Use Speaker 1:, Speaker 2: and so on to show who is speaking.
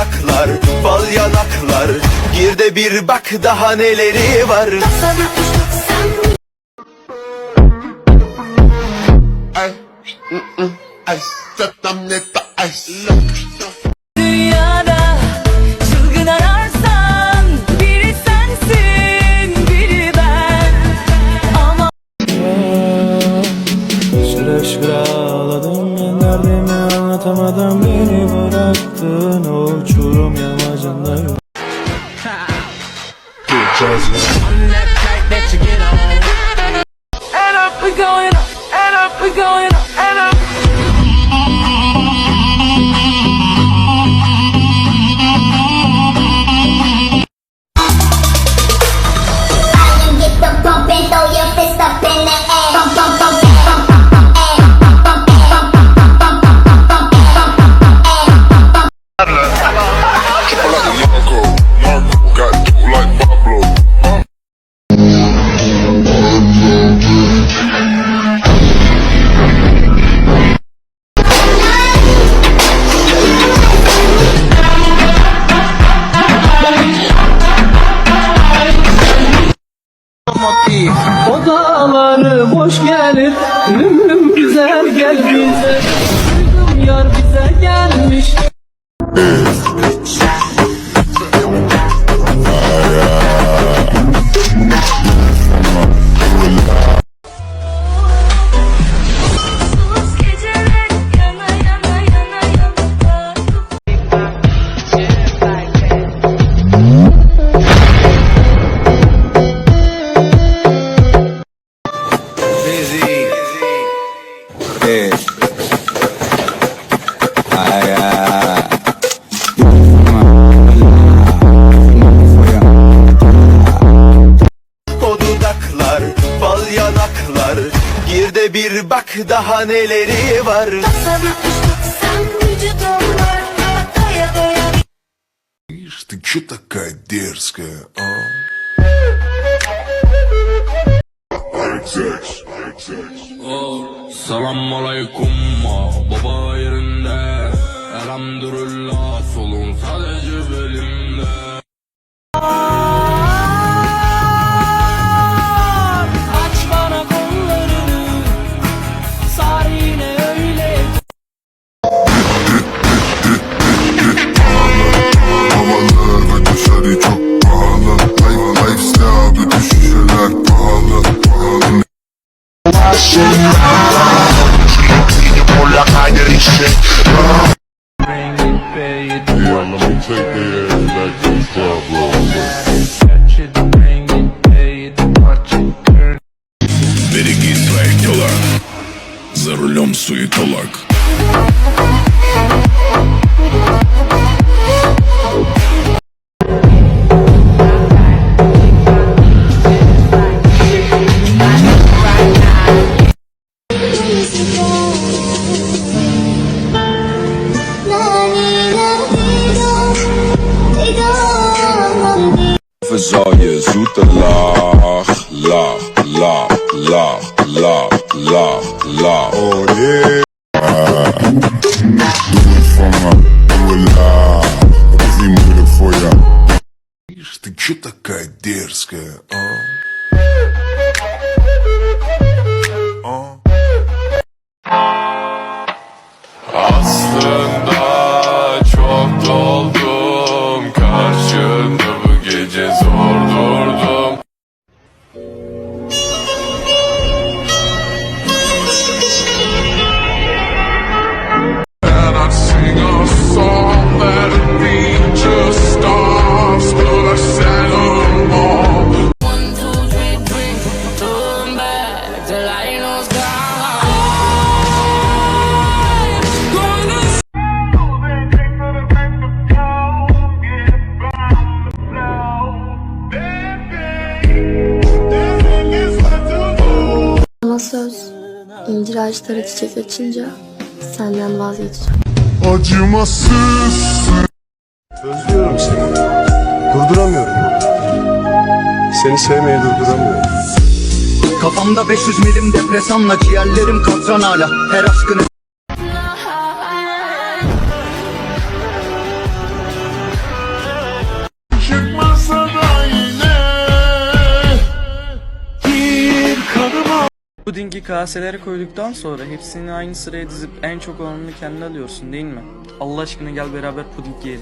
Speaker 1: dudaklar, bal yanaklar. Gir de bir bak daha neleri var.
Speaker 2: Ay, mm-mm, ay, zatamneta, ay,
Speaker 3: Dünyada We're going
Speaker 4: O dağları boş gelir Ümrüm
Speaker 1: Gir de bir bak daha neleri var
Speaker 3: Sana sen vücudumlar doya doya
Speaker 2: Ишь, ты чё такая дерзкая, а?
Speaker 5: Selam aleyküm baba yerinde Береги своих дела За рулем суетолог
Speaker 6: leven zal je zoete lach, lach, lach, lach, lach, lach, lach.
Speaker 2: Oh yeah. Doe het voor me, doe het laag. Het is voor jou. Ты чё такая дерзкая, а?
Speaker 5: zor
Speaker 7: zor incir ağaçları çiçek açınca senden vazgeçeceğim.
Speaker 2: Acımasızsın
Speaker 8: Özlüyorum seni. Durduramıyorum. Seni sevmeyi durduramıyorum.
Speaker 9: Kafamda 500 milim depresanla ciğerlerim katran hala Her aşkını
Speaker 3: Pudingi kaselere koyduktan sonra hepsini aynı sıraya dizip en çok olanını kendine alıyorsun değil mi? Allah aşkına gel beraber puding yiyelim.